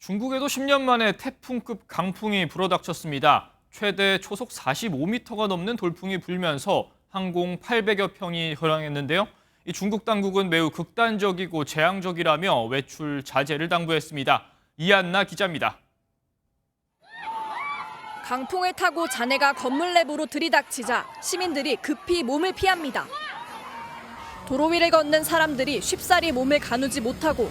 중국에도 10년 만에 태풍급 강풍이 불어닥쳤습니다. 최대 초속 45m가 넘는 돌풍이 불면서 항공 800여 평이 혈항했는데요. 이 중국 당국은 매우 극단적이고 재앙적이라며 외출 자제를 당부했습니다. 이한나 기자입니다. 강풍을 타고 잔해가 건물 내부로 들이닥치자 시민들이 급히 몸을 피합니다. 도로 위를 걷는 사람들이 쉽사리 몸을 가누지 못하고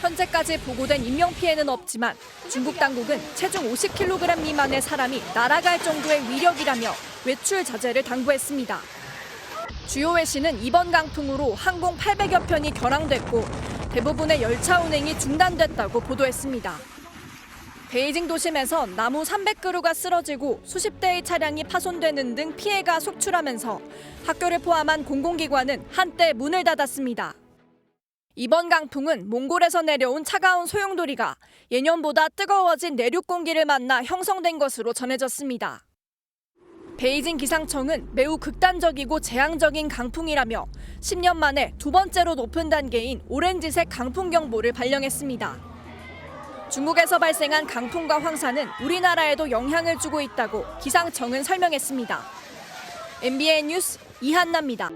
현재까지 보고된 인명 피해는 없지만 중국 당국은 체중 50kg 미만의 사람이 날아갈 정도의 위력이라며 외출 자제를 당부했습니다. 주요 외신은 이번 강풍으로 항공 800여 편이 결항됐고 대부분의 열차 운행이 중단됐다고 보도했습니다. 베이징 도심에서 나무 300그루가 쓰러지고 수십 대의 차량이 파손되는 등 피해가 속출하면서 학교를 포함한 공공기관은 한때 문을 닫았습니다. 이번 강풍은 몽골에서 내려온 차가운 소용돌이가 예년보다 뜨거워진 내륙 공기를 만나 형성된 것으로 전해졌습니다. 베이징 기상청은 매우 극단적이고 재앙적인 강풍이라며 10년 만에 두 번째로 높은 단계인 오렌지색 강풍 경보를 발령했습니다. 중국에서 발생한 강풍과 황사는 우리나라에도 영향을 주고 있다고 기상청은 설명했습니다. MBN 뉴스 이한나입니다.